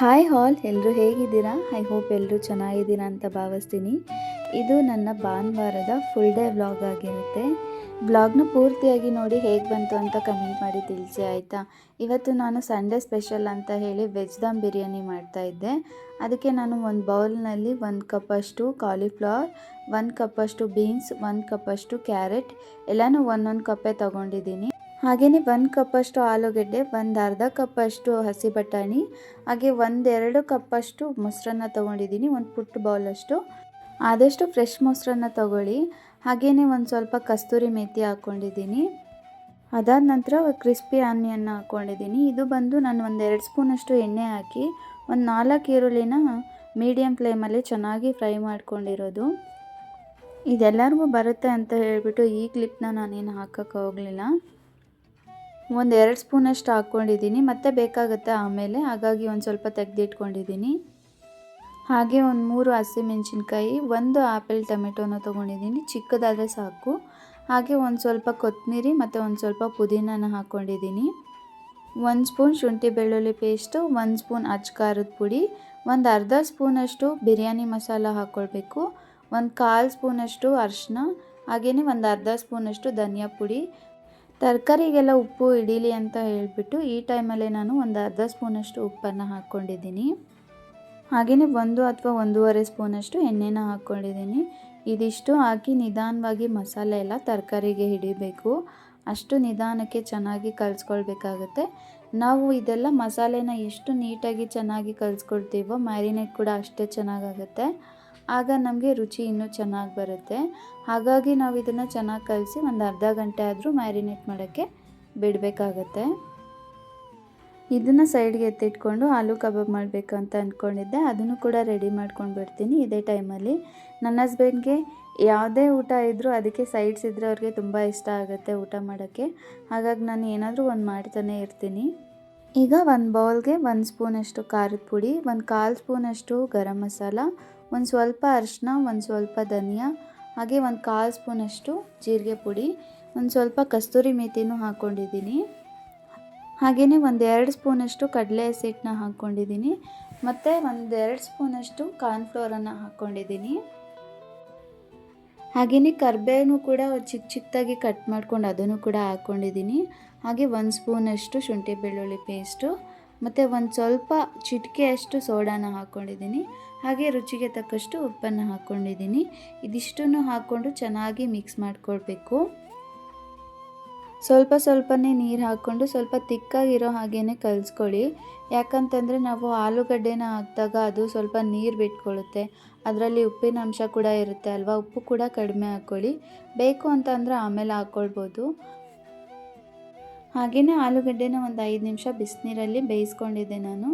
Hi ಹಾಲ್ ಎಲ್ಲರೂ ಹೇಗಿದ್ದೀರಾ? I hope ಎಲ್ಲರೂ ಚೆನ್ನಾಗಿದ್ದೀರಾ ಅಂತ ಭಾವಿಸ್ತೀನಿ. ಇದು ನನ್ನ ಭಾನುವಾರದ ಫುಲ್ ಡೇ ವ್ಲಾಗ್ ಆಗಿರುತ್ತೆ. ಬ್ಲಾಗ್ನ ಪೂರ್ತಿಯಾಗಿ ನೋಡಿ ಹೇಗೆ ಬಂತು ಅಂತ ಕಮೆಂಟ್ ಮಾಡಿ ತಿಳಿಸಿ, ಆಯಿತಾ? ಇವತ್ತು ನಾನು ಸಂಡೇ ಸ್ಪೆಷಲ್ ಅಂತ ಹೇಳಿ ವೆಜ್ ದಮ್ ಬಿರಿಯಾನಿ ಮಾಡ್ತಾ ಇದ್ದೆ. ಅದಕ್ಕೆ ನಾನು ಒಂದು ಬೌಲ್ನಲ್ಲಿ ಒಂದು ಕಪ್ಪಷ್ಟು ಕಾಲಿಫ್ಲವರ್ ಒಂದು ಕಪ್ಪಷ್ಟು ಬೀನ್ಸ್ ಒಂದು ಕಪ್ಪಷ್ಟು ಕ್ಯಾರೆಟ್ ಎಲ್ಲನೂ ಒಂದೊಂದು ಕಪ್ಪೆ ತೊಗೊಂಡಿದ್ದೀನಿ. ಹಾಗೆಯೇ ಒಂದು ಕಪ್ಪಷ್ಟು ಆಲೂಗೆಡ್ಡೆ, ಒಂದು ಅರ್ಧ ಕಪ್ಪಷ್ಟು ಹಸಿ ಬಟಾಣಿ, ಹಾಗೆ ಒಂದೆರಡು ಕಪ್ಪಷ್ಟು ಮೊಸರನ್ನ ತೊಗೊಂಡಿದ್ದೀನಿ, ಒಂದು ಪುಟ್ಟ ಬೌಲಷ್ಟು ಆದಷ್ಟು ಫ್ರೆಶ್ ಮೊಸರನ್ನ ತೊಗೊಳ್ಳಿ. ಹಾಗೆಯೇ ಒಂದು ಸ್ವಲ್ಪ ಕಸ್ತೂರಿ ಮೆಥಿ ಹಾಕ್ಕೊಂಡಿದ್ದೀನಿ. ಅದಾದ ನಂತರ ಕ್ರಿಸ್ಪಿ ಆನಿಯನ್ ಹಾಕ್ಕೊಂಡಿದ್ದೀನಿ. ಇದು ಬಂದು ನಾನು ಒಂದು ಎರಡು ಸ್ಪೂನಷ್ಟು ಎಣ್ಣೆ ಹಾಕಿ, ಒಂದು ನಾಲ್ಕು ಈರುಳ್ಳಿನ ಮೀಡಿಯಮ್ ಫ್ಲೇಮಲ್ಲಿ ಚೆನ್ನಾಗಿ ಫ್ರೈ ಮಾಡ್ಕೊಂಡಿರೋದು. ಇದೆಲ್ಲರಿಗೂ ಬರುತ್ತೆ ಅಂತ ಹೇಳಿಬಿಟ್ಟು ಈ ಕ್ಲಿಪ್ನ ನಾನೇನು ಹಾಕೋಕ್ಕೆ ಹೋಗಲಿಲ್ಲ. ಒಂದು ಎರಡು ಸ್ಪೂನಷ್ಟು ಹಾಕ್ಕೊಂಡಿದ್ದೀನಿ. ಮತ್ತೆ ಬೇಕಾಗುತ್ತೆ ಆಮೇಲೆ. ಹಾಗಾಗಿ ಒಂದು ಸ್ವಲ್ಪ ತೆಗೆದಿಟ್ಕೊಂಡಿದ್ದೀನಿ. ಹಾಗೆ ಒಂದು ಮೂರು ಹಸಿಮೆಣ್ಸಿನ್ಕಾಯಿ ಒಂದು ಆ್ಯಪಲ್ ಟೊಮೆಟೊನ ತೊಗೊಂಡಿದ್ದೀನಿ. ಚಿಕ್ಕದಾದರೆ ಸಾಕು. ಹಾಗೆ ಒಂದು ಸ್ವಲ್ಪ ಕೊತ್ತಂಬರಿ ಮತ್ತು ಒಂದು ಸ್ವಲ್ಪ ಪುದೀನನ ಹಾಕ್ಕೊಂಡಿದ್ದೀನಿ ಒಂದು ಸ್ಪೂನ್ ಶುಂಠಿ ಬೆಳ್ಳುಳ್ಳಿ ಪೇಸ್ಟು, ಒಂದು ಸ್ಪೂನ್ ಅಚ್ಚ ಖಾರದ ಪುಡಿ, ಒಂದು ಅರ್ಧ ಸ್ಪೂನಷ್ಟು ಬಿರಿಯಾನಿ ಮಸಾಲ ಹಾಕ್ಕೊಳ್ಬೇಕು ಒಂದು ಕಾಲು ಸ್ಪೂನಷ್ಟು ಅರಿಶಿನ ಹಾಗೆಯೇ ಒಂದು ಅರ್ಧ ಸ್ಪೂನಷ್ಟು ಧನಿಯಾ ಪುಡಿ ತರಕಾರಿಗೆಲ್ಲ ಉಪ್ಪು ಹಿಡೀಲಿ ಅಂತ ಹೇಳಿಬಿಟ್ಟು ಈ ಟೈಮಲ್ಲೇ ನಾನು ಒಂದು ಅರ್ಧ ಸ್ಪೂನಷ್ಟು ಉಪ್ಪನ್ನು ಹಾಕ್ಕೊಂಡಿದ್ದೀನಿ. ಹಾಗೆಯೇ ಒಂದು ಅಥವಾ ಒಂದೂವರೆ ಸ್ಪೂನಷ್ಟು ಎಣ್ಣೆನ ಹಾಕ್ಕೊಂಡಿದ್ದೀನಿ. ಇದಿಷ್ಟು ಹಾಕಿ ನಿಧಾನವಾಗಿ ಮಸಾಲೆ ಎಲ್ಲ ತರಕಾರಿಗೆ ಹಿಡಿಬೇಕು. ಅಷ್ಟು ನಿಧಾನಕ್ಕೆ ಚೆನ್ನಾಗಿ ಕಲಿಸ್ಕೊಳ್ಬೇಕಾಗತ್ತೆ. ನಾವು ಇದೆಲ್ಲ ಮಸಾಲೆನ ಎಷ್ಟು ನೀಟಾಗಿ ಚೆನ್ನಾಗಿ ಕಲಿಸ್ಕೊಳ್ತೀವೋ ಮ್ಯಾರಿನೇಟ್ ಕೂಡ ಅಷ್ಟೇ ಚೆನ್ನಾಗಾಗುತ್ತೆ. ಆಗ ನಮಗೆ ರುಚಿ ಇನ್ನೂ ಚೆನ್ನಾಗಿ ಬರುತ್ತೆ. ಹಾಗಾಗಿ ನಾವು ಇದನ್ನು ಚೆನ್ನಾಗಿ ಕಲಸಿ ಒಂದು ಅರ್ಧ ಗಂಟೆ ಆದರೂ ಮ್ಯಾರಿನೇಟ್ ಮಾಡೋಕ್ಕೆ ಬಿಡಬೇಕಾಗತ್ತೆ. ಇದನ್ನು ಸೈಡ್ಗೆ ಎತ್ತಿಟ್ಕೊಂಡು ಆಲೂ ಕಬಾಬ್ ಮಾಡಬೇಕು ಅಂತ ಅಂದ್ಕೊಂಡಿದ್ದೆ ಅದನ್ನು ಕೂಡ ರೆಡಿ ಮಾಡ್ಕೊಂಡು ಬಿಡ್ತೀನಿ ಇದೇ ಟೈಮಲ್ಲಿ. ನನ್ನ ಹಸ್ಬೆಂಡ್ಗೆ ಯಾವುದೇ ಊಟ ಇದ್ದರೂ ಅದಕ್ಕೆ ಸೈಡ್ಸ್ ಇದ್ದರೆ ಅವ್ರಿಗೆ ತುಂಬ ಇಷ್ಟ ಆಗುತ್ತೆ ಊಟ ಮಾಡೋಕ್ಕೆ. ಹಾಗಾಗಿ ನಾನು ಏನಾದರೂ ಒಂದು ಮಾಡ್ತಾನೆ ಇರ್ತೀನಿ. ಈಗ ಒಂದು ಬೌಲ್ಗೆ ಒಂದು ಸ್ಪೂನಷ್ಟು ಖಾರದ ಪುಡಿ, ಒಂದು ಕಾಲು ಸ್ಪೂನಷ್ಟು ಗರಂ ಮಸಾಲ ಒಂದು ಸ್ವಲ್ಪ ಅರಿಶಿನ ಒಂದು ಸ್ವಲ್ಪ ಧನಿಯಾ, ಹಾಗೆ ಒಂದು ಕಾಲು ಸ್ಪೂನಷ್ಟು ಜೀರಿಗೆ ಪುಡಿ, ಒಂದು ಸ್ವಲ್ಪ ಕಸ್ತೂರಿ ಮೇಥಿನೂ ಹಾಕ್ಕೊಂಡಿದ್ದೀನಿ. ಹಾಗೆಯೇ ಒಂದು ಎರಡು ಸ್ಪೂನಷ್ಟು ಕಡಲೆ ಹಸಿಟ್ಟನ್ನ ಹಾಕ್ಕೊಂಡಿದ್ದೀನಿ. ಮತ್ತು ಒಂದು ಎರಡು ಸ್ಪೂನಷ್ಟು ಕಾರ್ನ್ಫ್ಲೋರನ್ನು ಹಾಕ್ಕೊಂಡಿದ್ದೀನಿ. ಹಾಗೆಯೇ ಕರ್ಬೇವು ಕೂಡ ಚಿಕ್ಕ ಚಿಕ್ಕದಾಗಿ ಕಟ್ ಮಾಡ್ಕೊಂಡು ಅದನ್ನು ಕೂಡ ಹಾಕ್ಕೊಂಡಿದ್ದೀನಿ. ಹಾಗೆ ಒಂದು ಸ್ಪೂನಷ್ಟು ಶುಂಠಿ ಬೆಳ್ಳುಳ್ಳಿ ಪೇಸ್ಟು, ಮತ್ತು ಒಂದು ಸ್ವಲ್ಪ ಚಿಟಿಕೆಯಷ್ಟು ಸೋಡಾನ ಹಾಕ್ಕೊಂಡಿದ್ದೀನಿ. ಹಾಗೆ ರುಚಿಗೆ ತಕ್ಕಷ್ಟು ಉಪ್ಪನ್ನು ಹಾಕ್ಕೊಂಡಿದ್ದೀನಿ. ಇದಿಷ್ಟನ್ನು ಹಾಕ್ಕೊಂಡು ಚೆನ್ನಾಗಿ ಮಿಕ್ಸ್ ಮಾಡಿಕೊಳ್ಬೇಕು. ಸ್ವಲ್ಪ ಸ್ವಲ್ಪನೇ ನೀರು ಹಾಕ್ಕೊಂಡು ಸ್ವಲ್ಪ ತಿಕ್ಕಾಗಿರೋ ಹಾಗೇ ಕಲಿಸ್ಕೊಳ್ಳಿ. ಯಾಕಂತಂದರೆ ನಾವು ಆಲೂಗಡ್ಡೆನ ಹಾಕಿದಾಗ ಅದು ಸ್ವಲ್ಪ ನೀರು ಬಿಟ್ಕೊಳ್ಳುತ್ತೆ ಅದರಲ್ಲಿ ಉಪ್ಪಿನ ಅಂಶ ಕೂಡ ಇರುತ್ತೆ ಅಲ್ವಾ? ಉಪ್ಪು ಕೂಡ ಕಡಿಮೆ ಹಾಕ್ಕೊಳ್ಳಿ. ಬೇಕು ಅಂತಂದರೆ ಆಮೇಲೆ ಹಾಕ್ಕೊಳ್ಬೋದು. ಹಾಗೆಯೇ ಆಲೂಗಡ್ಡೆನ ಒಂದು ಐದು ನಿಮಿಷ ಬಿಸಿನೀರಲ್ಲಿ ಬೇಯಿಸ್ಕೊಂಡಿದ್ದೆ ನಾನು.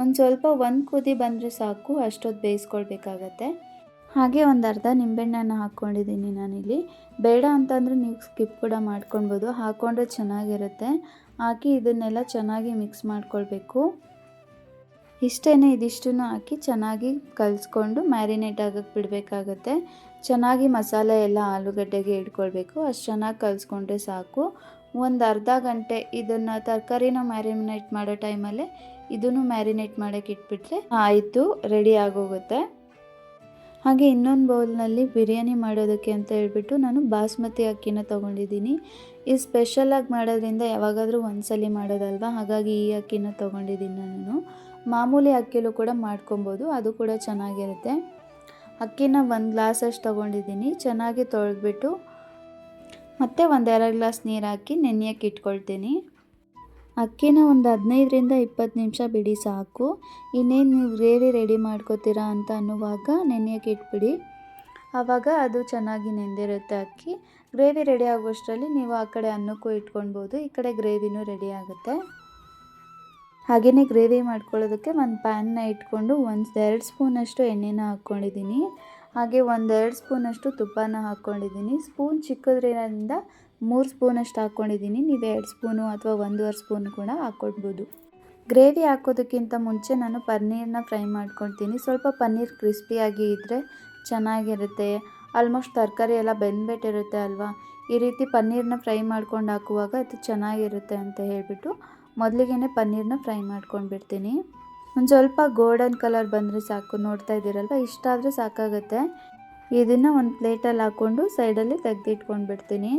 ಒಂದು ಸ್ವಲ್ಪ ಒಂದು ಕುದಿ ಬಂದರೆ ಸಾಕು ಅಷ್ಟೊತ್ತು ಬೇಯಿಸ್ಕೊಳ್ಬೇಕಾಗತ್ತೆ. ಹಾಗೆ ಒಂದು ಅರ್ಧ ನಿಂಬೆಹಣ್ಣನ್ನು ಹಾಕ್ಕೊಂಡಿದ್ದೀನಿ ನಾನಿಲ್ಲಿ. ಬೇಡ ಅಂತಂದರೆ ನೀವು ಸ್ಕಿಪ್ ಕೂಡ ಮಾಡ್ಕೊಳ್ಬೋದು ಹಾಕ್ಕೊಂಡ್ರೆ ಚೆನ್ನಾಗಿರುತ್ತೆ. ಹಾಕಿ ಇದನ್ನೆಲ್ಲ ಚೆನ್ನಾಗಿ ಮಿಕ್ಸ್ ಮಾಡ್ಕೊಳ್ಬೇಕು. ಇಷ್ಟೇ ಇದಿಷ್ಟನ್ನು ಹಾಕಿ ಚೆನ್ನಾಗಿ ಕಲಿಸ್ಕೊಂಡು ಮ್ಯಾರಿನೇಟ್ ಆಗಕ್ಕೆ ಬಿಡಬೇಕಾಗತ್ತೆ. ಚೆನ್ನಾಗಿ ಮಸಾಲೆ ಎಲ್ಲ ಆಲೂಗಡ್ಡೆಗೆ ಇಟ್ಕೊಳ್ಬೇಕು, ಅಷ್ಟು ಚೆನ್ನಾಗಿ ಕಲಿಸ್ಕೊಂಡ್ರೆ ಸಾಕು. ಒಂದು ಅರ್ಧ ಗಂಟೆ ಇದನ್ನು ತರಕಾರಿನ ಮ್ಯಾರಿನೇಟ್ ಮಾಡೋ ಟೈಮಲ್ಲೇ ಇದನ್ನು ಮ್ಯಾರಿನೇಟ್ ಮಾಡೋಕ್ಕೆ ಇಟ್ಬಿಟ್ರೆ ಆಯಿತು, ರೆಡಿ ಆಗೋಗುತ್ತೆ. ಹಾಗೆ ಇನ್ನೊಂದು ಬೌಲ್ನಲ್ಲಿ ಬಿರಿಯಾನಿ ಮಾಡೋದಕ್ಕೆ ಅಂತ ಹೇಳ್ಬಿಟ್ಟು ನಾನು ಬಾಸ್ಮತಿ ಅಕ್ಕಿನ ತೊಗೊಂಡಿದ್ದೀನಿ. ಇದು ಸ್ಪೆಷಲಾಗಿ ಮಾಡೋದ್ರಿಂದ ಯಾವಾಗಾದರೂ ಒಂದ್ಸಲಿ ಮಾಡೋದಲ್ವ? ಹಾಗಾಗಿ ಈ ಅಕ್ಕಿನ ತೊಗೊಂಡಿದ್ದೀನಿ ನಾನು. ಮಾಮೂಲಿ ಅಕ್ಕಿಲೂ ಕೂಡ ಮಾಡ್ಕೊಬೋದು, ಅದು ಕೂಡ ಚೆನ್ನಾಗಿರುತ್ತೆ. ಅಕ್ಕಿನ ಒಂದು ಗ್ಲಾಸಷ್ಟು ತೊಗೊಂಡಿದ್ದೀನಿ, ಚೆನ್ನಾಗಿ ತೊಳೆದ್ಬಿಟ್ಟು ಮತ್ತು ಒಂದೆರಡು ಗ್ಲಾಸ್ ನೀರು ಹಾಕಿ ನೆನೆಯಕ್ಕೆ ಇಟ್ಕೊಳ್ತೀನಿ. ಅಕ್ಕಿನ ಒಂದು ಹದಿನೈದರಿಂದ ಇಪ್ಪತ್ತು ನಿಮಿಷ ಬಿಡಿ ಸಾಕು. ಇನ್ನೇನು ನೀವು ಗ್ರೇವಿ ರೆಡಿ ಮಾಡ್ಕೋತೀರಾ ಅಂತ ಅನ್ನುವಾಗ ನೆನೆಯೋಕೆ ಇಟ್ಬಿಡಿ. ಆವಾಗ ಅದು ಚೆನ್ನಾಗಿ ನೆಂದಿರುತ್ತೆ ಅಕ್ಕಿ. ಗ್ರೇವಿ ರೆಡಿ ಆಗೋಷ್ಟರಲ್ಲಿ ನೀವು ಆ ಕಡೆ ಅನ್ನಕ್ಕೂ ಇಟ್ಕೊಳ್ಬೋದು. ಈ ಕಡೆ ಗ್ರೇವಿನೂ ರೆಡಿ ಆಗುತ್ತೆ. ಹಾಗೆಯೇ ಗ್ರೇವಿ ಮಾಡ್ಕೊಳ್ಳೋದಕ್ಕೆ ಒಂದು ಪ್ಯಾನ್ನ ಇಟ್ಕೊಂಡು ಒಂದು ಎರಡು ಸ್ಪೂನಷ್ಟು ಎಣ್ಣೆನ ಹಾಕ್ಕೊಂಡಿದ್ದೀನಿ. ಹಾಗೆ ಒಂದೆರಡು ಸ್ಪೂನಷ್ಟು ತುಪ್ಪನ ಹಾಕ್ಕೊಂಡಿದ್ದೀನಿ. ಸ್ಪೂನ್ ಚಿಕ್ಕದ್ರಿಂದ ಮೂರು ಸ್ಪೂನಷ್ಟು ಹಾಕ್ಕೊಂಡಿದ್ದೀನಿ. ನೀವು ಎರಡು ಸ್ಪೂನು ಅಥವಾ ಒಂದೂವರೆ ಸ್ಪೂನ್ ಕೂಡ ಹಾಕ್ಕೊಡ್ಬೋದು ಗ್ರೇವಿ ಹಾಕೋದಕ್ಕಿಂತ ಮುಂಚೆ ನಾನು ಪನ್ನೀರನ್ನ ಫ್ರೈ ಮಾಡ್ಕೊಳ್ತೀನಿ. ಸ್ವಲ್ಪ ಪನ್ನೀರ್ ಕ್ರಿಸ್ಪಿಯಾಗಿ ಇದ್ದರೆ ಚೆನ್ನಾಗಿರುತ್ತೆ. ಆಲ್ಮೋಸ್ಟ್ ತರಕಾರಿ ಎಲ್ಲ ಬೆಂದ್ಬಿಟ್ಟಿರುತ್ತೆ ಅಲ್ವಾ? ಈ ರೀತಿ ಪನ್ನೀರನ್ನ ಫ್ರೈ ಮಾಡ್ಕೊಂಡು ಹಾಕುವಾಗ ಅದು ಚೆನ್ನಾಗಿರುತ್ತೆ ಅಂತ ಹೇಳಿಬಿಟ್ಟು ಮೊದಲಿಗೆ ಪನ್ನೀರನ್ನ ಫ್ರೈ ಮಾಡ್ಕೊಂಡ್ಬಿಡ್ತೀನಿ. ಒಂದು ಸ್ವಲ್ಪ ಗೋಲ್ಡನ್ ಕಲರ್ ಬಂದರೆ ಸಾಕು. ನೋಡ್ತಾ ಇದ್ದೀರಲ್ವ? ಇಷ್ಟ ಆದರೆ ಸಾಕಾಗುತ್ತೆ. ಇದನ್ನು ಒಂದು ಪ್ಲೇಟಲ್ಲಿ ಹಾಕ್ಕೊಂಡು ಸೈಡಲ್ಲಿ ತೆಗೆದಿಟ್ಕೊಂಡು ಬಿಡ್ತೀನಿ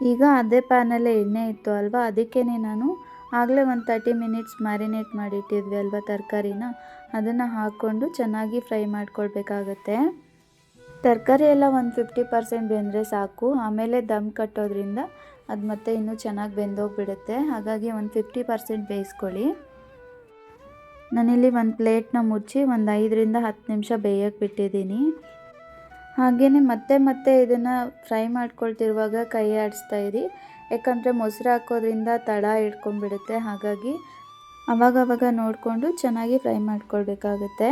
ಈಗ ಅದೇ ಪ್ಯಾನಲ್ಲೇ ಎಣ್ಣೆ ಇತ್ತು ಅಲ್ವಾ? ಅದಕ್ಕೇ ನಾನು ಆಗಲೇ ಒಂದು ತರ್ಟಿ ಮಿನಿಟ್ಸ್ ಮ್ಯಾರಿನೇಟ್ ಮಾಡಿಟ್ಟಿದ್ವಿ ಅಲ್ವಾ ತರಕಾರಿನ? ಅದನ್ನು ಹಾಕ್ಕೊಂಡು ಚೆನ್ನಾಗಿ ಫ್ರೈ ಮಾಡ್ಕೊಳ್ಬೇಕಾಗತ್ತೆ. ತರಕಾರಿ ಎಲ್ಲ ಒಂದು ಫಿಫ್ಟಿ ಪರ್ಸೆಂಟ್ ಬೆಂದರೆ ಸಾಕು. ಆಮೇಲೆ ದಮ್ ಕಟ್ಟೋದ್ರಿಂದ ಅದು ಮತ್ತೆ ಇನ್ನೂ ಚೆನ್ನಾಗಿ ಬೆಂದೋಗಿಬಿಡುತ್ತೆ. ಹಾಗಾಗಿ ಒಂದು ಫಿಫ್ಟಿ ಪರ್ಸೆಂಟ್ ಬೇಯಿಸ್ಕೊಳ್ಳಿ. ನಾನಿಲ್ಲಿ ಒಂದು ಪ್ಲೇಟ್ನ ಮುಚ್ಚಿ ಒಂದು ಐದರಿಂದ ಹತ್ತು ನಿಮಿಷ ಬೇಯಕ್ಕೆ ಬಿಟ್ಟಿದ್ದೀನಿ. ಹಾಗೆಯೇ ಮತ್ತೆ ಮತ್ತೆ ಇದನ್ನು ಫ್ರೈ ಮಾಡ್ಕೊಳ್ತಿರುವಾಗ ಕೈ ಆಡಿಸ್ತಾ ಇರಿ. ಯಾಕಂದರೆ ಮೊಸರು ಹಾಕೋದ್ರಿಂದ ತಳ ಹಿಡ್ಕೊಂಡ್ಬಿಡುತ್ತೆ. ಹಾಗಾಗಿ ಅವಾಗವಾಗ ನೋಡಿಕೊಂಡು ಚೆನ್ನಾಗಿ ಫ್ರೈ ಮಾಡ್ಕೊಳ್ಬೇಕಾಗುತ್ತೆ.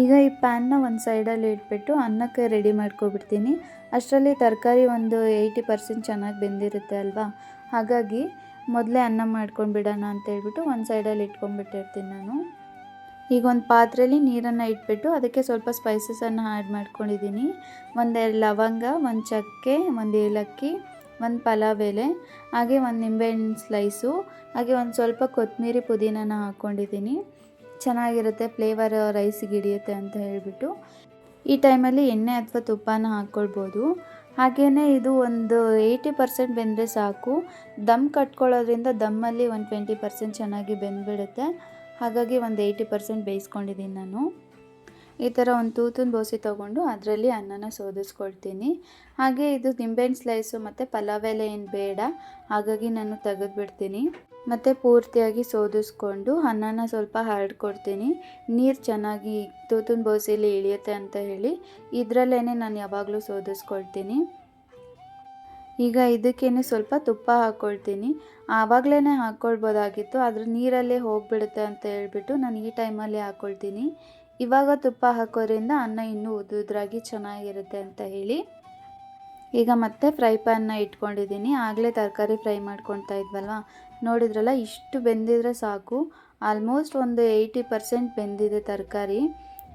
ಈಗ ಈ ಪ್ಯಾನ್ನ ಒಂದು ಸೈಡಲ್ಲಿ ಇಟ್ಬಿಟ್ಟು ಅನ್ನಕ್ಕೆ ರೆಡಿ ಮಾಡ್ಕೊಬಿಡ್ತೀನಿ. ಅಷ್ಟರಲ್ಲಿ ತರಕಾರಿ ಒಂದು ಏಯ್ಟಿ ಪರ್ಸೆಂಟ್ ಚೆನ್ನಾಗಿ ಬೆಂದಿರುತ್ತೆ ಅಲ್ವಾ? ಹಾಗಾಗಿ ಮೊದಲೇ ಅನ್ನ ಮಾಡ್ಕೊಂಡು ಬಿಡೋಣ ಅಂತ ಹೇಳ್ಬಿಟ್ಟು ಒಂದು ಸೈಡಲ್ಲಿ ಇಟ್ಕೊಂಡ್ಬಿಟ್ಟಿರ್ತೀನಿ ನಾನು. ಈಗ ಒಂದು ಪಾತ್ರೆಯಲ್ಲಿ ನೀರನ್ನು ಇಟ್ಬಿಟ್ಟು ಅದಕ್ಕೆ ಸ್ವಲ್ಪ ಸ್ಪೈಸಸನ್ನು ಆ್ಯಡ್ ಮಾಡ್ಕೊಂಡಿದ್ದೀನಿ ಒಂದೆರಡು ಲವಂಗ, ಒಂದು ಚಕ್ಕೆ, ಒಂದು ಏಲಕ್ಕಿ, ಒಂದು ಪಲಾವ್ ಎಲೆ ಹಾಗೆ ಒಂದು ನಿಂಬೆಹಣ್ಣು ಸ್ಲೈಸು ಹಾಗೆ ಒಂದು ಸ್ವಲ್ಪ ಕೊತ್ತಂಬರಿ ಪುದೀನನ ಹಾಕ್ಕೊಂಡಿದ್ದೀನಿ ಚೆನ್ನಾಗಿರುತ್ತೆ ಫ್ಲೇವರ್ ರೈಸಿಗೆ ಹಿಡಿಯುತ್ತೆ ಅಂತ ಹೇಳಿಬಿಟ್ಟು. ಈ ಟೈಮಲ್ಲಿ ಎಣ್ಣೆ ಅಥವಾ ತುಪ್ಪನ ಹಾಕ್ಕೊಳ್ಬೋದು ಹಾಗೆಯೇ ಇದು ಒಂದು ಏಯ್ಟಿ ಪರ್ಸೆಂಟ್ ಬೆಂದರೆ ಸಾಕು. ದಮ್ ಕಟ್ಕೊಳ್ಳೋದ್ರಿಂದ ದಮ್ಮಲ್ಲಿ ಒಂದು ಟ್ವೆಂಟಿ ಪರ್ಸೆಂಟ್ ಚೆನ್ನಾಗಿ ಬೆಂದ್ಬಿಡುತ್ತೆ. ಹಾಗಾಗಿ ಒಂದು ಏಯ್ಟಿ ಪರ್ಸೆಂಟ್ ಬೇಯಿಸ್ಕೊಂಡಿದ್ದೀನಿ ನಾನು. ಈ ಥರ ಒಂದು ತೂತುನ ಬೋಸಿ ತೊಗೊಂಡು ಅದರಲ್ಲಿ ಅನ್ನನ ಸೋದಿಸ್ಕೊಳ್ತೀನಿ. ಹಾಗೆ ಇದು ನಿಂಬೆಹಣ್ಣು ಸ್ಲೈಸು ಮತ್ತು ಪಲಾವ್ ಎಲೆ ಏನು ಬೇಡ, ಹಾಗಾಗಿ ನಾನು ತೆಗೆದುಬಿಡ್ತೀನಿ. ಮತ್ತು ಪೂರ್ತಿಯಾಗಿ ಸೋದಿಸ್ಕೊಂಡು ಅನ್ನನ ಸ್ವಲ್ಪ ಹರಡ್ಕೊಡ್ತೀನಿ ನೀರು ಚೆನ್ನಾಗಿ ತೂತುನ ಬೋಸಿಲಿ ಇಳಿಯುತ್ತೆ ಅಂತ ಹೇಳಿ ಇದರಲ್ಲೇ ನಾನು ಯಾವಾಗಲೂ ಸೋದಿಸ್ಕೊಳ್ತೀನಿ. ಈಗ ಇದಕ್ಕೇನೆ ಸ್ವಲ್ಪ ತುಪ್ಪ ಹಾಕ್ಕೊಳ್ತೀನಿ ಆವಾಗಲೇ ಹಾಕ್ಕೊಳ್ಬೋದಾಗಿತ್ತು ಆದರೆ ನೀರಲ್ಲೇ ಹೋಗಿಬಿಡುತ್ತೆ ಅಂತ ಹೇಳ್ಬಿಟ್ಟು ನಾನು ಈ ಟೈಮಲ್ಲಿ ಹಾಕ್ಕೊಳ್ತೀನಿ ಇವಾಗ ತುಪ್ಪ ಹಾಕೋದ್ರಿಂದ ಅನ್ನ ಇನ್ನೂ ಉದುದ್ರಾಗಿ ಚೆನ್ನಾಗಿರುತ್ತೆ ಅಂತ ಹೇಳಿ. ಈಗ ಮತ್ತೆ ಫ್ರೈ ಪ್ಯಾನ್ನ ಇಟ್ಕೊಂಡಿದ್ದೀನಿ. ಆಗಲೇ ತರಕಾರಿ ಫ್ರೈ ಮಾಡ್ಕೊತಾ ಇದ್ವಲ್ವ? ನೋಡಿದ್ರಲ್ಲ, ಇಷ್ಟು ಬೆಂದಿದ್ರೆ ಸಾಕು. ಆಲ್ಮೋಸ್ಟ್ ಒಂದು ಏಯ್ಟಿ ಪರ್ಸೆಂಟ್ ಬೆಂದಿದೆ ತರಕಾರಿ.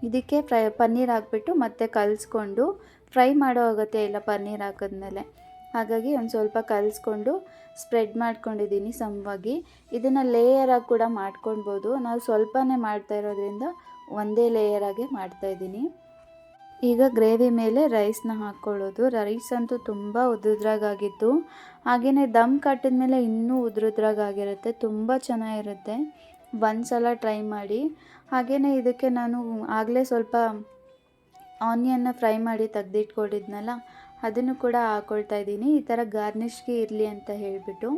ಇದಕ್ಕೆ ಫ್ರೈ, ಪನ್ನೀರ್ ಹಾಕ್ಬಿಟ್ಟು ಮತ್ತೆ ಕಲಿಸ್ಕೊಂಡು ಫ್ರೈ ಮಾಡೋ ಅಗತ್ಯ ಇಲ್ಲ ಪನ್ನೀರ್ ಹಾಕಿದ್ಮೇಲೆ. ಹಾಗಾಗಿ ಒಂದು ಸ್ವಲ್ಪ ಕಲಿಸ್ಕೊಂಡು ಸ್ಪ್ರೆಡ್ ಮಾಡ್ಕೊಂಡಿದ್ದೀನಿ ಸಮವಾಗಿ. ಇದನ್ನು ಲೇಯರಾಗಿ ಕೂಡ ಮಾಡ್ಕೊಳ್ಬೋದು. ನಾವು ಸ್ವಲ್ಪನೇ ಮಾಡ್ತಾ ಇರೋದ್ರಿಂದ ಒಂದೇ ಲೇಯರಾಗೆ ಮಾಡ್ತಾಯಿದ್ದೀನಿ ಈಗ ಗ್ರೇವಿ ಮೇಲೆ ರೈಸ್ನ ಹಾಕ್ಕೊಳ್ಳೋದು ರೈಸ್ ಅಂತೂ ತುಂಬ ಉದುದ್ರಾಗಿತ್ತು ಹಾಗೆಯೇ ದಮ್ ಕಟ್ಟಿದ ಮೇಲೆ ಇನ್ನೂ ಉದುರುದ್ರಾಗಿರುತ್ತೆ ತುಂಬ ಚೆನ್ನಾಗಿರುತ್ತೆ. ಒಂದು ಸಲ ಟ್ರೈ ಮಾಡಿ. ಹಾಗೆಯೇ ಇದಕ್ಕೆ ನಾನು ಆಗಲೇ ಸ್ವಲ್ಪ ಆನಿಯನ್ನ ಫ್ರೈ ಮಾಡಿ ತೆಗ್ದಿಟ್ಕೊಂಡಿದ್ನಲ್ಲ ಅದನ್ನು ಕೂಡ ಹಾಕ್ಕೊಳ್ತಾ ಇದ್ದೀನಿ. ಈ ಥರ ಗಾರ್ನಿಷ್ಗೆ ಇರಲಿ ಅಂತ ಹೇಳಿಬಿಟ್ಟು.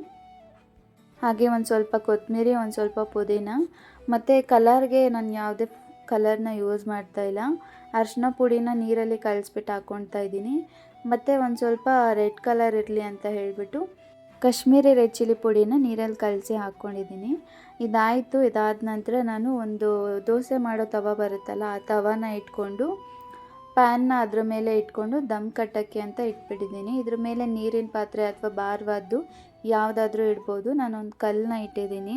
ಹಾಗೆ ಒಂದು ಸ್ವಲ್ಪ ಕೊತ್ತಂಬರಿ ಒಂದು ಸ್ವಲ್ಪ ಪುದೀನ. ಮತ್ತು ಕಲರ್ಗೆ ನಾನು ಯಾವುದೇ ಕಲರ್ನ ಯೂಸ್ ಮಾಡ್ತಾ ಇಲ್ಲ. ಅರಿಶಿನ ಪುಡಿನ ನೀರಲ್ಲಿ ಕಲಿಸ್ಬಿಟ್ಟು ಹಾಕ್ಕೊಳ್ತಾ ಇದ್ದೀನಿ. ಮತ್ತು ಒಂದು ಸ್ವಲ್ಪ ರೆಡ್ ಕಲರ್ ಇರಲಿ ಅಂತ ಹೇಳಿಬಿಟ್ಟು ಕಾಶ್ಮೀರಿ ರೆಡ್ ಚಿಲ್ಲಿ ಪುಡಿನ ನೀರಲ್ಲಿ ಕಲಸಿ ಹಾಕ್ಕೊಂಡಿದ್ದೀನಿ ಇದಾಯಿತು, ಇದಾದ ನಂತರ ನಾನು ಒಂದು ದೋಸೆ ಮಾಡೋ ತವ ಬರುತ್ತಲ್ಲ, ಆ ತವನ ಇಟ್ಕೊಂಡು ಪ್ಯಾನ್ನ ಅದ್ರ ಮೇಲೆ ಇಟ್ಕೊಂಡು ದಮ್ ಕಟ್ಟೋಕ್ಕೆ ಅಂತ ಇಟ್ಬಿಟ್ಟಿದ್ದೀನಿ. ಇದ್ರ ಮೇಲೆ ನೀರಿನ ಪಾತ್ರೆ ಅಥವಾ ಬಾರ್ವಾದ್ದು ಯಾವುದಾದ್ರೂ ಇಡ್ಬೋದು. ನಾನೊಂದು ಕಲ್ಲನ್ನ ಇಟ್ಟಿದ್ದೀನಿ.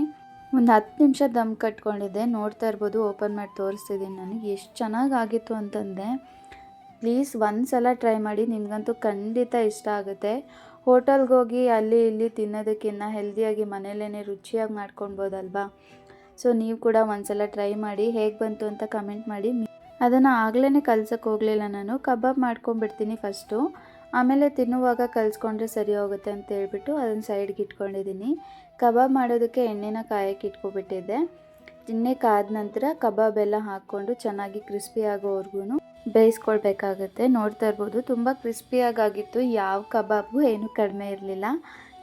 ಒಂದು ಹತ್ತು ನಿಮಿಷ ದಮ್ ಕಟ್ಕೊಂಡಿದ್ದೆ. ನೋಡ್ತಾ ಇರ್ಬೋದು, ಓಪನ್ ಮಾಡಿ ತೋರಿಸ್ತಿದ್ದೀನಿ ನನಗೆ. ಎಷ್ಟು ಚೆನ್ನಾಗಿ ಆಗಿತ್ತು ಅಂತಂದೆ, ಪ್ಲೀಸ್ ಒಂದು ಸಲ ಟ್ರೈ ಮಾಡಿ. ನಿಮಗಂತೂ ಖಂಡಿತ ಇಷ್ಟ ಆಗುತ್ತೆ. ಹೋಟೆಲ್ಗೆ ಹೋಗಿ ಅಲ್ಲಿ ಇಲ್ಲಿ ತಿನ್ನೋದಕ್ಕಿಂತ ಹೆಲ್ದಿಯಾಗಿ ಮನೇಲೇ ರುಚಿಯಾಗಿ ಮಾಡ್ಕೊಳ್ಬೋದಲ್ವಾ ಸೊ, ನೀವು ಕೂಡ ಒಂದು ಸಲ ಟ್ರೈ ಮಾಡಿ. ಹೇಗೆ ಬಂತು ಅಂತ ಕಮೆಂಟ್ ಮಾಡಿ. ಅದನ್ನು ಆಗಲೇ ಕಲ್ಸಕ್ಕೆ ಹೋಗಲಿಲ್ಲ ನಾನು. ಕಬಾಬ್ ಮಾಡ್ಕೊಂಡ್ಬಿಡ್ತೀನಿ ಫಸ್ಟು ಆಮೇಲೆ ತಿನ್ನುವಾಗ ಕಲ್ಸ್ಕೊಂಡ್ರೆ ಸರಿ ಹೋಗುತ್ತೆ ಅಂತ ಹೇಳ್ಬಿಟ್ಟು ಅದನ್ನು ಸೈಡ್ಗೆ ಇಟ್ಕೊಂಡಿದ್ದೀನಿ. ಕಬಾಬ್ ಮಾಡೋದಕ್ಕೆ ಎಣ್ಣೆನ ಕಾಯಕ್ಕೆ ಇಟ್ಕೊಬಿಟ್ಟಿದ್ದೆ. ಎಣ್ಣೆ ಕಾದ ನಂತರ ಕಬಾಬ್ ಎಲ್ಲ ಹಾಕ್ಕೊಂಡು ಚೆನ್ನಾಗಿ ಕ್ರಿಸ್ಪಿ ಆಗೋವರೆಗೂ ಬೇಯಿಸ್ಕೊಳ್ಬೇಕಾಗತ್ತೆ. ನೋಡ್ತಾ ಇರ್ಬೋದು, ತುಂಬ ಕ್ರಿಸ್ಪಿಯಾಗಿತ್ತು ಯಾವ ಕಬಾಬು ಏನು ಕಡಿಮೆ ಇರಲಿಲ್ಲ.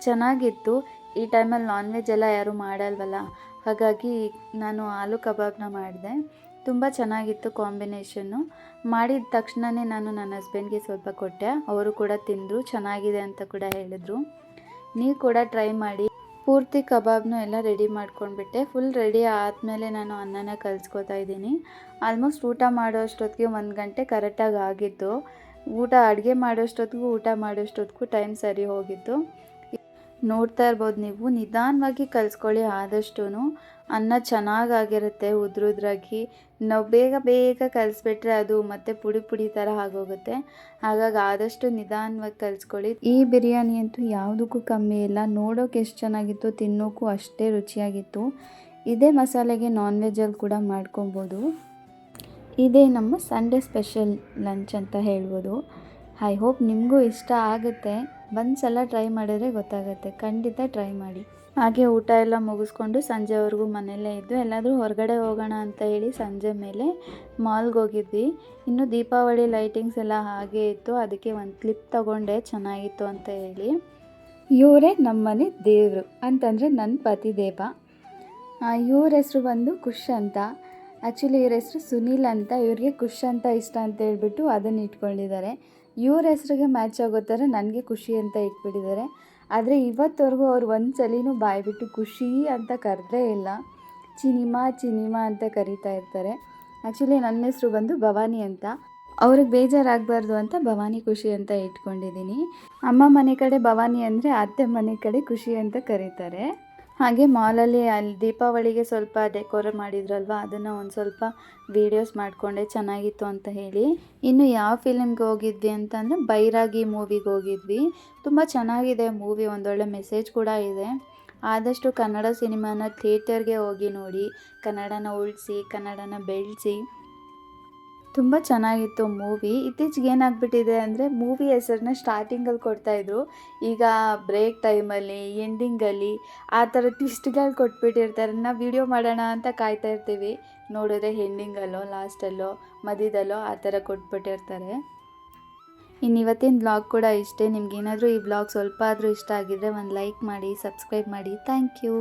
ಚೆನ್ನಾಗಿತ್ತು. ಈ ಟೈಮಲ್ಲಿ ನಾನ್ ವೆಜ್ ಎಲ್ಲ ಯಾರೂ ಮಾಡಲ್ವಲ್ಲ? ಹಾಗಾಗಿ ನಾನು ಆಲೂ ಕಬಾಬ್ನ ಮಾಡಿದೆ. ತುಂಬ ಚೆನ್ನಾಗಿತ್ತು ಕಾಂಬಿನೇಷನ್ನು. ಮಾಡಿದ ತಕ್ಷಣವೇ ನಾನು ನನ್ನ ಹಸ್ಬೆಂಡ್ಗೆ ಸ್ವಲ್ಪ ಕೊಟ್ಟೆ. ಅವರು ಕೂಡ ತಿಂದರು, ಚೆನ್ನಾಗಿದೆ ಅಂತ ಕೂಡ ಹೇಳಿದರು. ನೀವು ಕೂಡ ಟ್ರೈ ಮಾಡಿ. ಪೂರ್ತಿ ಕಬಾಬ್ನು ಎಲ್ಲ ರೆಡಿ ಮಾಡ್ಕೊಂಡ್ಬಿಟ್ಟೆ. ಫುಲ್ ರೆಡಿ ಆದಮೇಲೆ ನಾನು ಅನ್ನನ ಕಲಿಸ್ಕೊತಾ ಇದ್ದೀನಿ. ಆಲ್ಮೋಸ್ಟ್ ಊಟ ಮಾಡೋ ಅಷ್ಟೊತ್ತಿಗೆ ಒಂದು ಗಂಟೆ ಕರೆಕ್ಟಾಗಿ ಆಗಿತ್ತು ಊಟ ಅಡುಗೆ ಮಾಡೋಷ್ಟೊತ್ತಿಗೂ ಊಟ ಮಾಡೋಷ್ಟೊತ್ತಿಗೂ ಟೈಮ್ ಸರಿ ಹೋಗಿತ್ತು. ನೋಡ್ತಾ ಇರ್ಬೋದು ನೀವು. ನಿಧಾನವಾಗಿ ಕಲಿಸ್ಕೊಳ್ಳಿ ಆದಷ್ಟು ಅನ್ನ ಚೆನ್ನಾಗಾಗಿರುತ್ತೆ, ಉದ್ರುದ್ರಾಗಿ. ನಾವು ಬೇಗ ಬೇಗ ಕಲಿಸ್ಬಿಟ್ರೆ ಅದು ಮತ್ತೆ ಪುಡಿ ಪುಡಿ ಥರ ಆಗೋಗುತ್ತೆ. ಹಾಗಾಗಿ ಆದಷ್ಟು ನಿಧಾನವಾಗಿ ಕಲಿಸ್ಕೊಳ್ಳಿ. ಈ ಬಿರಿಯಾನಿ ಅಂತೂ ಯಾವುದಕ್ಕೂ ಕಮ್ಮಿ ಇಲ್ಲ. ನೋಡೋಕೆ ಎಷ್ಟು ಚೆನ್ನಾಗಿತ್ತು ತಿನ್ನೋಕ್ಕೂ ಅಷ್ಟೇ ರುಚಿಯಾಗಿತ್ತು. ಇದೇ ಮಸಾಲೆಗೆ ನಾನ್ ವೆಜ್ಜಲ್ಲಿ ಕೂಡ ಮಾಡ್ಕೊಬೋದು. ಇದೇ ನಮ್ಮ ಸಂಡೇ ಸ್ಪೆಷಲ್ ಲಂಚ್ ಅಂತ ಹೇಳ್ಬೋದು. ಐ ಹೋಪ್ ನಿಮಗೂ ಇಷ್ಟ ಆಗುತ್ತೆ. ಒಂದು ಟ್ರೈ ಮಾಡಿದ್ರೆ ಗೊತ್ತಾಗುತ್ತೆ. ಖಂಡಿತ ಟ್ರೈ ಮಾಡಿ. ಹಾಗೆ ಊಟ ಎಲ್ಲ ಮುಗಿಸ್ಕೊಂಡು ಸಂಜೆವರೆಗೂ ಮನೆಯಲ್ಲೇ ಇದ್ದು, ಎಲ್ಲಾದರೂ ಹೊರಗಡೆ ಹೋಗೋಣ ಅಂತ ಹೇಳಿ ಸಂಜೆ ಮೇಲೆ ಮಾಲ್ಗೆ ಹೋಗಿದ್ವಿ. ಇನ್ನು ದೀಪಾವಳಿ ಲೈಟಿಂಗ್ಸ್ ಎಲ್ಲ ಹಾಗೆ ಇತ್ತು. ಅದಕ್ಕೆ ಒಂದು ಕ್ಲಿಪ್ ತಗೊಂಡೆ. ಚೆನ್ನಾಗಿತ್ತು ಅಂತ ಹೇಳಿ. ಇವರೇ ನಮ್ಮನೆ ದೇವರು. ಅಂತಂದರೆ ನನ್ನ ಪತಿ ದೇವ. ಇವ್ರ ಹೆಸರು ಬಂದು ಖುಷ್ ಅಂತ. ಆ್ಯಕ್ಚುಲಿ ಇವ್ರ ಹೆಸರು ಸುನೀಲ್ ಅಂತ. ಇವ್ರಿಗೆ ಖುಷ್ ಅಂತ ಇಷ್ಟ ಅಂತ ಹೇಳ್ಬಿಟ್ಟು ಅದನ್ನು ಇಟ್ಕೊಂಡಿದ್ದಾರೆ. ಇವ್ರ ಹೆಸರಿಗೆ ಮ್ಯಾಚ್ ಆಗೋ ಥರ ನನಗೆ ಖುಷಿ ಅಂತ ಇಟ್ಬಿಟ್ಟಿದ್ದಾರೆ. ಆದರೆ ಇವತ್ತವರೆಗೂ ಅವ್ರು ಒಂದು ಸಲಿನೂ ಬಾಯ್ಬಿಟ್ಟು ಖುಷಿ ಅಂತ ಕರೆದೇ ಇಲ್ಲ. ಚಿನಿಮಾ ಚಿನಿಮಾ ಅಂತ ಕರೀತಾ ಇರ್ತಾರೆ. ಆ್ಯಕ್ಚುಲಿ ನನ್ನ ಹೆಸರು ಬಂದು ಭವಾನಿ ಅಂತ. ಅವ್ರಿಗೆ ಬೇಜಾರಾಗಬಾರ್ದು ಅಂತ ಭವಾನಿ ಖುಷಿ ಅಂತ ಇಟ್ಕೊಂಡಿದ್ದೀನಿ. ಅಮ್ಮ ಮನೆ ಕಡೆ ಭವಾನಿ ಅಂದರೆ ಅತ್ತೆ ಮನೆ ಕಡೆ ಖುಷಿ ಅಂತ ಕರೀತಾರೆ. ಹಾಗೆ ಮಾಲಲ್ಲಿ ಅಲ್ಲಿ ದೀಪಾವಳಿಗೆ ಸ್ವಲ್ಪ ಡೆಕೋರ್ ಮಾಡಿದ್ರಲ್ವ, ಅದನ್ನು ಒಂದು ಸ್ವಲ್ಪ ವೀಡಿಯೋಸ್ ಮಾಡಿಕೊಂಡೆ ಚೆನ್ನಾಗಿತ್ತು ಅಂತ ಹೇಳಿ. ಇನ್ನು ಯಾವ ಫಿಲಿಮ್ಗೆ ಹೋಗಿದ್ವಿ ಅಂತಂದರೆ ಬೈರಾಗಿ ಮೂವಿಗೆ ಹೋಗಿದ್ವಿ. ತುಂಬ ಚೆನ್ನಾಗಿದೆ ಮೂವಿ ಒಂದೊಳ್ಳೆ ಮೆಸೇಜ್ ಕೂಡ ಇದೆ. ಆದಷ್ಟು ಕನ್ನಡ ಸಿನಿಮಾನ ಥಿಯೇಟರ್ಗೆ ಹೋಗಿ ನೋಡಿ, ಕನ್ನಡನ ಉಳಿಸಿ, ಕನ್ನಡನ ಬೆಳೆಸಿ. ತುಂಬ ಚೆನ್ನಾಗಿತ್ತು ಮೂವಿ. ಇತ್ತೀಚೆಗೆ ಏನಾಗ್ಬಿಟ್ಟಿದೆ ಅಂದರೆ ಮೂವಿ ಹೆಸರನ್ನ ಸ್ಟಾರ್ಟಿಂಗಲ್ಲಿ ಕೊಡ್ತಾಯಿದ್ರು. ಈಗ ಬ್ರೇಕ್ ಟೈಮಲ್ಲಿ, ಎಂಡಿಂಗಲ್ಲಿ ಆ ಥರ ಟ್ವಿಸ್ಟ್ಗಳು ಕೊಟ್ಬಿಟ್ಟಿರ್ತಾರೆ. ನಾವು ವೀಡಿಯೋ ಮಾಡೋಣ ಅಂತ ಕಾಯ್ತಾ ಇರ್ತೀವಿ. ನೋಡಿದ್ರೆ ಎಂಡಿಂಗಲ್ಲೋ, ಲಾಸ್ಟಲ್ಲೋ, ಮಧ್ಯದಲ್ಲೋ ಆ ಥರ ಕೊಟ್ಬಿಟ್ಟಿರ್ತಾರೆ. ಇನ್ನು ಇವತ್ತಿನ ಬ್ಲಾಗ್ ಕೂಡ ಇಷ್ಟೇ. ನಿಮ್ಗೇನಾದರೂ ಈ ಬ್ಲಾಗ್ ಸ್ವಲ್ಪ ಆದರೂ ಇಷ್ಟ ಆಗಿದ್ದರೆ ಒಂದು ಲೈಕ್ ಮಾಡಿ ಸಬ್ಸ್ಕ್ರೈಬ್ ಮಾಡಿ. Thank you